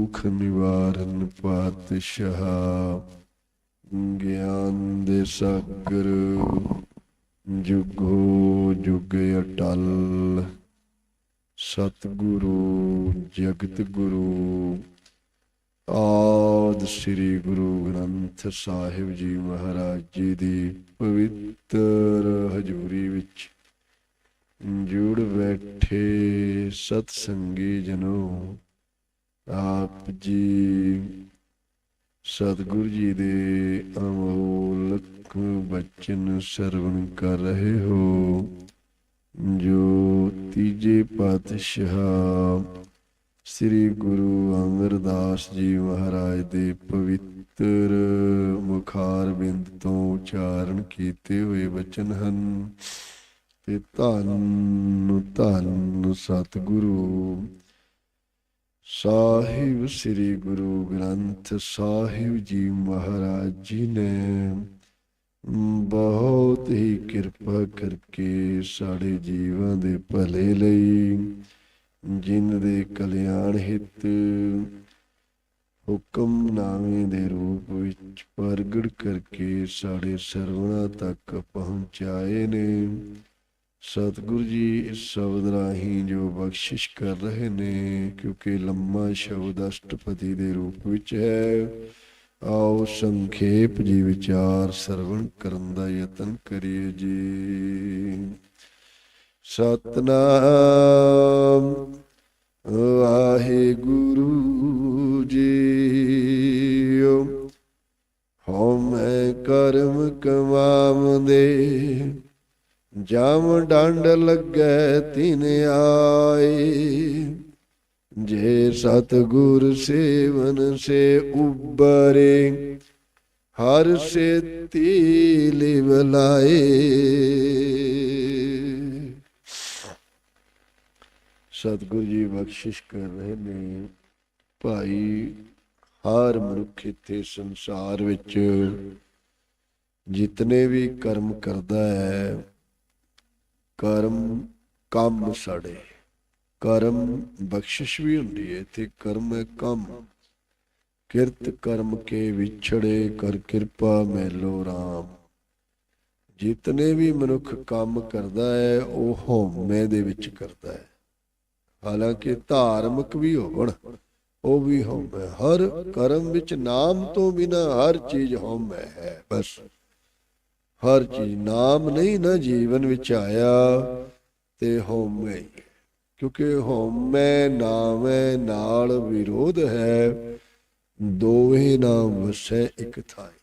ਦੁਖ ਨਿਵਾਰਨ ਪਾਤਸ਼ਾਹ ਗਿਆਨ ਦੇ ਸਾਗਰ ਜੁਗੋ ਜੁਗ ਅਟਲ ਸਤਿਗੁਰੂ ਜਗਤ ਗੁਰੂ ਆਦ ਸ੍ਰੀ ਗੁਰੂ ਗ੍ਰੰਥ ਸਾਹਿਬ ਜੀ ਮਹਾਰਾਜ ਜੀ ਦੀ ਪਵਿੱਤਰ ਹਜ਼ੂਰੀ ਵਿੱਚ ਜੁੜ ਬੈਠੇ ਸਤ ਸੰਗੀ ਜਨੋ ਆਪ ਜੀ ਸਤਿਗੁਰੂ ਜੀ ਦੇ ਅਮੋਲਕ ਬਚਨ ਸਰਵਣ ਕਰ ਰਹੇ ਹੋ, ਜੋ ਤੀਜੇ ਪਾਤਸ਼ਾਹ ਸ੍ਰੀ ਗੁਰੂ ਅਮਰਦਾਸ ਜੀ ਮਹਾਰਾਜ ਦੇ ਪਵਿੱਤਰ ਮੁਖਾਰ ਬਿੰਦ ਤੋਂ ਉਚਾਰਨ ਕੀਤੇ ਹੋਏ ਬਚਨ ਹਨ। ਤੇ ਧੰਨ ਧੰਨ ਸਤਿਗੁਰੂ ਸਾਹਿਬ ਸ੍ਰੀ ਗੁਰੂ ਗ੍ਰੰਥ ਸਾਹਿਬ ਜੀ ਮਹਾਰਾਜ ਜੀ ਨੇ। ਬਹੁਤ ਹੀ ਕਿਰਪਾ ਕਰਕੇ ਸਾਡੇ ਜੀਵਾਂ ਦੇ ਭਲੇ ਲਈ, ਜਿਨ ਦੇ ਕਲਿਆਣ ਹਿਤ ਹੁਕਮਨਾਮੇ ਦੇ ਰੂਪ ਵਿੱਚ ਪ੍ਰਗਟ ਕਰਕੇ ਸਾਡੇ ਸਰਵਣਾ ਤੱਕ ਪਹੁੰਚਾਏ ਨੇ। ਸਤਿਗੁਰੂ ਜੀ, ਇਸ ਸ਼ਬਦ ਰਾਹੀਂ ਜੋ ਬਖਸ਼ਿਸ਼ ਕਰ ਰਹੇ ਨੇ, ਕਿਉਂਕਿ ਲੰਮਾ ਸ਼ਬਦ ਅਸ਼ਟਪਦੀ ਦੇ ਰੂਪ ਵਿੱਚ ਹੈ, ਆਓ ਸੰਖੇਪ ਜੀ ਵਿਚਾਰ ਸਰਵਣ ਕਰਨ ਦਾ ਯਤਨ ਕਰੀਏ ਜੀ। ਸਤਨਾਮ ਵਾਹਿਗੁਰੂ ਜੀਓ ਹਉਮੈ ਕਰਮ ਕਮਾਵਦੇ ਜਮ ਡੰਡ ਲੱਗੈ ਤਿਨ ਆਏ। ਜੇ ਸਤਗੁਰ ਸੇਵਨ ਸੇ ਉਬਰੇ ਹਰ ਸੇ ਲਿਵ ਲਾਏ ਸਤਿਗੁਰੂ ਜੀ ਬਖਸ਼ਿਸ਼ ਕਰ ਰਹੇ ਨੇ ਭਾਈ, ਹਰ ਮਨੁੱਖ ਇੱਥੇ ਸੰਸਾਰ ਵਿੱਚ ਜਿਤਨੇ ਵੀ ਕਰਮ ਕਰਦਾ ਹੈ ਕਰਮ ਕੰਮ ਸੜੇ ਕਰਮ ਬਖਸ਼ਿਸ਼ ਵੀ ਹੁੰਦੀ ਹੈ ਤੇ ਕਰਮ ਹੈ ਕੰਮ। ਕਿਰਤ ਕਰਮ ਕੇ ਵਿਛੜੇ ਕਰ ਕਿਰਪਾ ਮੈਲੋ RAM ਜਿਤਨੇ ਵੀ ਮਨੁੱਖ ਕੰਮ ਕਰਦਾ ਹੈ, ਉਹ ਹਉਮੈ ਦੇ ਵਿੱਚ ਕਰਦਾ ਹੈ। ਹਾਲਾਂਕਿ ਧਾਰਮਿਕ ਵੀ ਹੋਣ, ਉਹ ਵੀ ਹਉਮੈ। ਹਰ ਕਰਮ ਵਿੱਚ ਨਾਮ ਤੋਂ ਬਿਨਾ ਹਰ ਚੀਜ਼ ਹਉਮੈ ਹੈ, ਬਸ। ਹਰ ਚੀਜ਼ ਨਾਮ ਨਹੀਂ ਨਾ ਜੀਵਨ ਵਿੱਚ ਆਇਆ ਤੇ ਹਉਮੈ, ਕਿਉਂਕਿ ਹਉਮੈ ਨਾਮੈ ਨਾਲ ਵਿਰੋਧ ਹੈ, ਦੋਵੇਂ ਨਾਮ ਵਸੈ ਇੱਕ ਥਾਈ।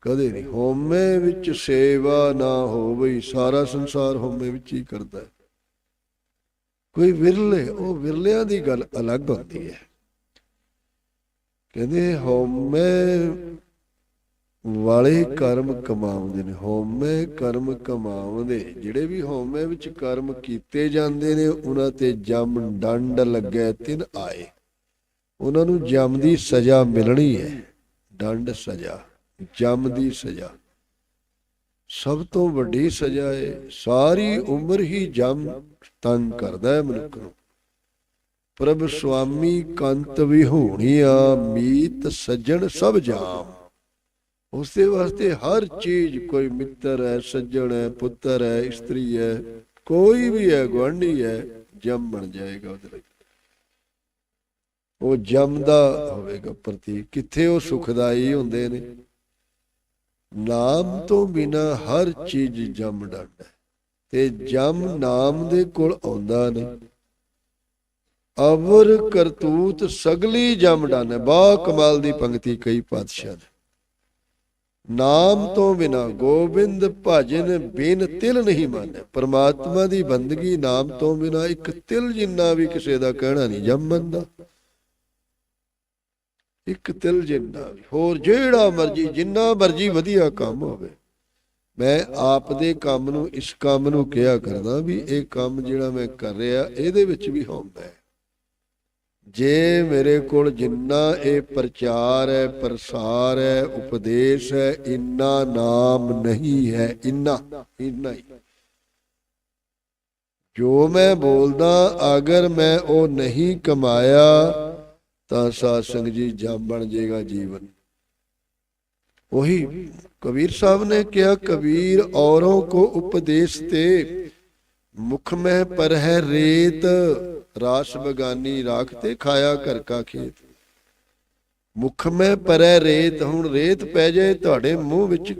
ਕਦੇ ਨਹੀਂ, ਹਉਮੈ ਵਿੱਚ ਸੇਵਾ ਨਾ ਹੋਵੇ ਸਾਰਾ ਸੰਸਾਰ ਹਉਮੈ ਵਿੱਚ ਹੀ ਕਰਦਾ ਹੈ। ਕੋਈ ਵਿਰਲੇ, ਉਹ ਵਿਰਲਿਆਂ ਦੀ ਗੱਲ ਅਲੱਗ ਹੁੰਦੀ ਹੈ। ਕਹਿੰਦੇ ਹਉਮੈ ਵਾਲੇ ਕਰਮ ਕਮਾਉਂਦੇ ਨੇ, ਹਉਮੈ ਕਰਮ ਕਮਾਉਂਦੇ। ਜਿਹੜੇ ਵੀ ਹਉਮੈ ਵਿੱਚ ਕਰਮ ਕੀਤੇ ਜਾਂਦੇ ਨੇ, ਉਹਨਾਂ ਤੇ ਜਮ ਡੰਡ ਲੱਗੇ, ਤਿੰਨ ਆਏ। ਉਹਨਾਂ ਨੂੰ ਜਮ ਦੀ ਸਜ਼ਾ ਮਿਲਣੀ ਹੈ, ਡੰਡ ਸਜ਼ਾ, ਜਮ ਦੀ ਸਜ਼ਾ। ਸਭ ਤੋਂ ਵੱਡੀ ਸਜ਼ਾ ਹੈ ਸਾਰੀ ਉਮਰ ਹੀ ਜਮ ਤੰਗ ਕਰਦਾ ਹੈ ਮਨੁੱਖ ਨੂੰ। ਪ੍ਰਭ ਸੁਆਮੀ ਕੰਤ ਵਿਹੂਣੀਆ, ਮੀਤ ਸੱਜਣ ਸਭ ਜਾਮ। ਉਸ ਵਾਸਤੇ ਹਰ ਚੀਜ਼ ਕੋਈ ਮਿੱਤਰ ਹੈ, ਸੱਜਣ ਹੈ, ਪੁੱਤਰ ਹੈ, ਇਸਤਰੀ ਹੈ, ਕੋਈ ਵੀ ਹੈ, ਗੁਆਂਢੀ ਹੈ, ਜਮ ਬਣ ਜਾਏਗਾ ਉਹਦੇ ਲਈ। ਉਹ ਜਮਦਾ ਹੋਵੇਗਾ ਪ੍ਰਤੀਕ। ਕਿੱਥੇ ਉਹ ਸੁਖਦਾਈ ਹੁੰਦੇ ਨੇ? ਨਾਮ ਤੋਂ ਬਿਨਾ ਹਰ ਚੀਜ਼ ਜਮ ਡੰਡ ਹੈ। ਤੇ ਜਮ ਨਾਮ ਦੇ ਕੋਲ ਆਉਂਦਾ ਨਹੀਂ। ਅਵਰ ਕਰਤੂਤ ਸਗਲੀ ਜਮ ਡੰਡ ਹੈ। ਬਾ ਕਮਾਲ ਦੀ ਪੰਕਤੀ ਕਈ ਪਾਤਸ਼ਾਹ ਨੇ। ਨਾਮ ਤੋਂ ਬਿਨਾ ਗੋਬਿੰਦ ਭਜਨ ਬਿਨ ਤਿਲ ਨਹੀਂ ਮੰਨਿਆ ਪਰਮਾਤਮਾ ਦੀ ਬੰਦਗੀ ਨਾਮ ਤੋਂ ਬਿਨਾ ਇੱਕ ਤਿਲ ਜਿੰਨਾ ਵੀ ਕਿਸੇ ਦਾ ਕਹਿਣਾ ਨਹੀਂ ਜਮ ਦਾ ਇੱਕ ਤਿਲ ਜਿੰਨਾ ਵੀ, ਹੋਰ ਜਿਹੜਾ ਮਰਜ਼ੀ, ਜਿੰਨਾ ਮਰਜ਼ੀ ਵਧੀਆ ਕੰਮ ਹੋਵੇ। ਮੈਂ ਆਪ ਦੇ ਕੰਮ ਨੂੰ, ਇਸ ਕੰਮ ਨੂੰ ਕਿਹਾ ਕਰਦਾ ਵੀ ਇਹ ਕੰਮ ਜਿਹੜਾ ਮੈਂ ਕਰ ਰਿਹਾ, ਇਹਦੇ ਵਿੱਚ ਵੀ ਹੁੰਦਾ ਹੈ। ਜੇ ਮੇਰੇ ਕੋਲ ਜਿੰਨਾ ਇਹ ਪ੍ਰਚਾਰ ਹੈ, ਪ੍ਰਸਾਰ ਹੈ, ਉਪਦੇਸ਼ ਹੈ, ਇੰਨਾ ਨਾਮ ਨਹੀਂ ਹੈ, ਇੰਨਾ ਇੰਨਾ ਹੀ। ਜੋ ਮੈਂ ਬੋਲਦਾ, ਅਗਰ ਮੈਂ ਉਹ ਨਹੀਂ ਕਮਾਇਆ, ਤਾਂ ਸਾਧ ਸੰਗ ਜੀ ਜਮ ਬਣ ਜਾਏਗਾ ਜੀਵਨ। ਉਹੀ ਕਬੀਰ ਸਾਹਿਬ ਨੇ ਕਿਹਾ, ਕਬੀਰ ਔਰੋਂ ਕੋ ਉਪਦੇਸ਼ ਤੇ ਮੁਖ ਮਹਿ ਪਰ ਹੈ ਰੇਤ, ਰਾਸ ਬਗਾਨੀ ਰਾਖ ਤੇ ਖਾਇਆ ਘਰ ਕਾ ਖੇਤ। ਮੁਖ ਮਹਿ ਪਰੈ ਰੇਤ, ਹੁਣ ਰੇਤ ਪੈ ਜਾਏ ਤੁਹਾਡੇ ਮੂੰਹ ਵਿੱਚ।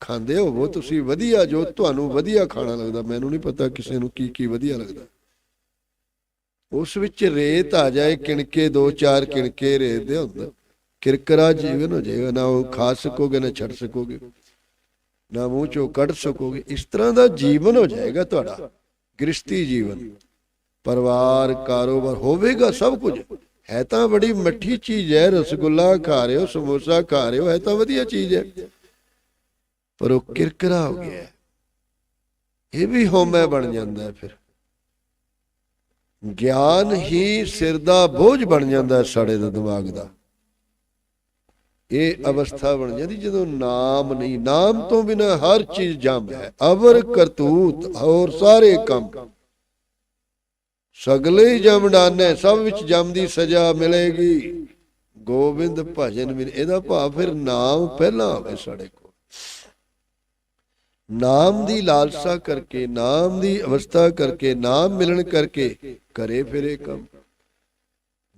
ਖਾਂਦੇ ਹੋਵੋ ਤੁਸੀਂ ਵਧੀਆ ਜੋ ਤੁਹਾਨੂੰ ਵਧੀਆ ਖਾਣਾ ਲੱਗਦਾ। ਮੈਨੂੰ ਨਹੀਂ ਪਤਾ ਕਿਸੇ ਨੂੰ ਕੀ ਕੀ ਵਧੀਆ ਲੱਗਦਾ। ਉਸ ਵਿੱਚ ਰੇਤ ਆ ਜਾਏ, ਕਿਣਕੇ ਦੋ ਚਾਰ ਕਿਣਕੇ ਰੇਤ ਦੇ ਹੁੰਦਾ। ਕਿਰਕਰਾ ਜੀਵਨ ਹੋ ਜਾਏਗਾ, ਨਾ ਉਹ ਖਾ ਸਕੋਗੇ, ਨਾ ਛੱਡ ਸਕੋਗੇ, ਨਾ ਮੂੰਹ ਚੋਂ ਕੱਢ ਸਕੋਗੇ। ਇਸ ਤਰ੍ਹਾਂ ਦਾ ਜੀਵਨ ਹੋ ਜਾਏਗਾ ਤੁਹਾਡਾ। ਗ੍ਰਸਤੀ ਜੀਵਨ। ਪਰਿਵਾਰ, ਕਾਰੋਬਾਰ ਹੋਵੇਗਾ ਸਭ ਕੁਝ। ਹੈ ਤਾਂ ਬੜੀ ਮੱਠੀ ਚੀਜ਼ ਹੈ, ਰਸਗੁੱਲਾ ਖਾ ਰਹੇ ਹੋ, ਸਮੋਸਾ ਖਾ ਰਹੇ ਹੋ, ਹੈ ਤਾਂ ਵਧੀਆ ਚੀਜ਼ ਹੈ। ਪਰ ਉਹ ਕਿਰਕਰਾ ਹੋ ਗਿਆ। ਇਹ ਵੀ ਹਉਮੈ ਬਣ ਜਾਂਦਾ ਫਿਰ। ਗਿਆਨ ਹੀ ਸਿਰ ਦਾ ਬੋਝ ਬਣ ਜਾਂਦਾ ਸਾਡੇ ਦਾ ਦਿਮਾਗ ਦਾ। ਇਹ ਅਵਸਥਾ ਬਣ ਜਾਂਦੀ ਜਦੋਂ ਨਾਮ ਨਹੀਂ, ਨਾਮ ਤੋਂ ਬਿਨਾ ਹਰ ਚੀਜ਼ ਜੰਮ ਹੈ। ਅਵਰ ਕਰਤੂਤ ਹੋਰ ਸਾਰੇ ਕੰਮ। ਸਗਲੇ ਹੀ ਜਮ ਡਾਨੇ ਸਭ ਵਿੱਚ ਜਮ ਦੀ ਸਜ਼ਾ ਮਿਲੇਗੀ। ਗੋਬਿੰਦ ਭਜਨ ਵੀ, ਇਹਦਾ ਭਾਵ ਫਿਰ ਨਾਮ ਪਹਿਲਾਂ ਆਵੇ ਸਾਡੇ ਕੋਲ। ਨਾਮ ਦੀ ਲਾਲਸਾ ਕਰਕੇ, ਨਾਮ ਦੀ ਅਵਸਥਾ ਕਰਕੇ, ਨਾਮ ਮਿਲਣ ਕਰਕੇ ਕਰੇ ਫਿਰੇ ਕੰਮ।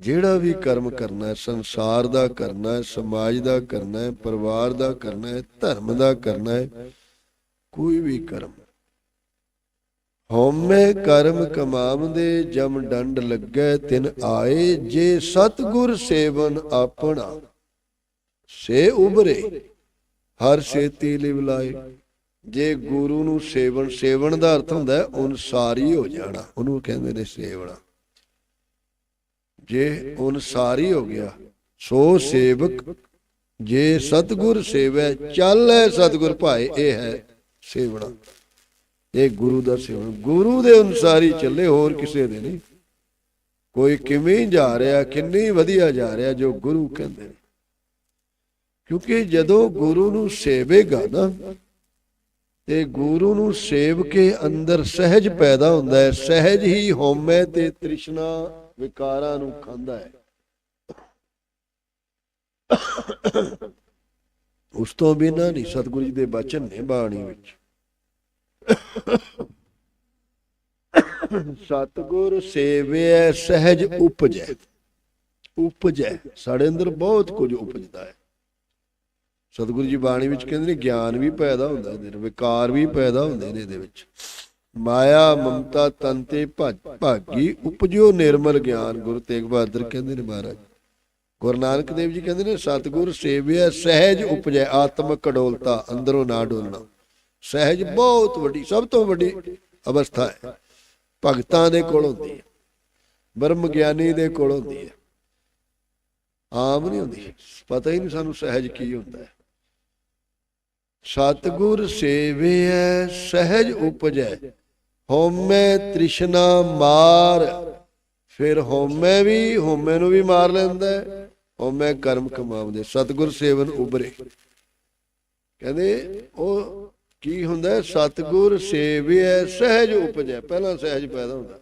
ਜਿਹੜਾ ਵੀ ਕਰਮ ਕਰਨਾ ਹੈ, ਸੰਸਾਰ ਦਾ ਕਰਨਾ ਹੈ, ਸਮਾਜ ਦਾ ਕਰਨਾ ਹੈ, ਪਰਿਵਾਰ ਦਾ ਕਰਨਾ ਹੈ, ਧਰਮ ਦਾ ਕਰਨਾ ਹੈ, ਕੋਈ ਵੀ ਕਰਮ। ਹਉਮੈ ਕਰਮ ਕਮਾਵਦੇ, ਜਮ ਡੰਡ ਲੱਗੈ ਤਿਨ ਆਏ, ਜੇ ਸਤਗੁਰ ਸੇਵਨ ਆਪਣਾ, ਸੇ ਉਬਰੇ ਹਰ ਸੇਤੀ ਲਿਵ ਲਾਏ। ਜੇ ਗੁਰੂ ਨੂੰ ਸੇਵਨ ਸੇਵਨ ਦਾ ਅਰਥ ਹੁੰਦਾ ਹੈ ਅਨੁਸਾਰੀ ਹੋ ਜਾਣਾ, ਉਹਨੂੰ ਕਹਿੰਦੇ ਨੇ ਸੇਵਣਾ। ਜੇ ਅਨੁਸਾਰੀ ਹੋ ਗਿਆ, ਸੋ ਸੇਵਕ ਜੇ ਸਤਗੁਰ ਸੇਵੈ, ਚੱਲੈ ਸਤਗੁਰ ਭਾਏ, ਇਹ ਹੈ ਸੇਵਣਾ। ਇਹ ਗੁਰੂ ਦਾ ਸੇਵਨ ਗੁਰੂ ਦੇ ਅਨੁਸਾਰ ਚੱਲੇ, ਹੋਰ ਕਿਸੇ ਦੇ ਨਹੀਂ। ਕੋਈ ਕਿਵੇਂ ਜਾ ਰਿਹਾ, ਕਿੰਨੀ ਵਧੀਆ ਜਾ ਰਿਹਾ, ਜੋ ਗੁਰੂ ਕਹਿੰਦੇ ਨੇ। ਕਿਉਂਕਿ ਜਦੋਂ ਗੁਰੂ ਨੂੰ ਸੇਵੇਗਾ ਨਾ, ਤੇ ਗੁਰੂ ਨੂੰ ਸੇਵ ਕੇ ਅੰਦਰ ਸਹਿਜ ਪੈਦਾ ਹੁੰਦਾ ਹੈ। ਸਹਿਜ ਹੀ ਹਉਮੈ ਤੇ ਤ੍ਰਿਸ਼ਨਾ ਵਿਕਾਰਾਂ ਨੂੰ ਖਾਂਦਾ ਹੈ। ਉਸ ਤੋਂ ਬਿਨਾਂ ਨਹੀਂ ਸਤਿਗੁਰੂ ਜੀ ਦੇ ਬਚਨ ਨੇ ਬਾਣੀ ਵਿੱਚ। ਸਤਗੁਰ ਸੇਵਿਐ ਸਹਿਜ ਉਪਜੈ। ਉਪਜੈ, ਸਾਡੇ ਅੰਦਰ ਬਹੁਤ ਕੁਝ ਉਪਜਦਾ ਹੈ। ਸਤਿਗੁਰੂ ਜੀ ਬਾਣੀ ਵਿੱਚ ਕਹਿੰਦੇ ਨੇ, ਗਿਆਨ ਵੀ ਪੈਦਾ ਹੁੰਦਾ ਇਹਦੇ ਵਿਕਾਰ ਵੀ ਪੈਦਾ ਹੁੰਦੇ ਨੇ ਇਹਦੇ ਵਿੱਚ। ਮਾਇਆ, ਮਮਤਾ, ਤਨ ਤੇ ਭਾ- ਭਾਗੀ, ਉਪਜਿਓ ਨਿਰਮਲ ਗਿਆਨ, ਗੁਰੂ ਤੇਗ ਬਹਾਦਰ ਕਹਿੰਦੇ ਨੇ ਮਹਾਰਾਜ। ਗੁਰੂ ਨਾਨਕ ਦੇਵ ਜੀ ਕਹਿੰਦੇ ਨੇ, ਸਤਿਗੁਰ ਸੇਵਿਆ, ਸਹਿਜ ਉਪਜੈ ਆਤਮਕ ਅਡੋਲਤਾ ਅੰਦਰੋਂ ਨਾ ਡੋਲਣਾ। ਸਹਿਜ ਬਹੁਤ ਵੱਡੀ, ਸਭ ਤੋਂ ਵੱਡੀ ਅਵਸਥਾ ਹੈ। ਭਗਤਾਂ ਦੇ ਕੋਲ ਹੁੰਦੀ ਹੈ। ਬ੍ਰਹਮ ਗਿਆਨੀ ਦੇ ਕੋਲ ਹੁੰਦੀ ਹੈ। ਆਮ ਨਹੀਂ ਹੁੰਦੀ। ਪਤਾ ਹੀ ਨਹੀਂ ਸਾਨੂੰ ਸਹਿਜ ਕੀ ਹੁੰਦਾ ਹੈ। ਸਤਗੁਰ ਸੇਵਿਐ ਸਹਿਜ ਉਪਜੈ ਹੋਮੈ ਤ੍ਰਿਸ਼ਨਾ ਮਾਰ। ਫਿਰ ਹੋਮੈ ਵੀ ਹੋਮੈ ਨੂੰ ਵੀ ਮਾਰ ਲੈਂਦਾ ਹੋਮੈ ਕਰਮ ਕਮਾਉਂਦੇ, ਸਤਗੁਰ ਸੇਵਨ ਉਬਰੇ ਕਹਿੰਦੇ, ਉਹ ਕੀ ਹੁੰਦਾ ਹੈ? ਸਤਗੁਰ ਸੇਵਿਐ, ਸਹਿਜ ਉਪਜੈ। ਪਹਿਲਾਂ ਸਹਿਜ ਪੈਦਾ ਹੁੰਦਾ।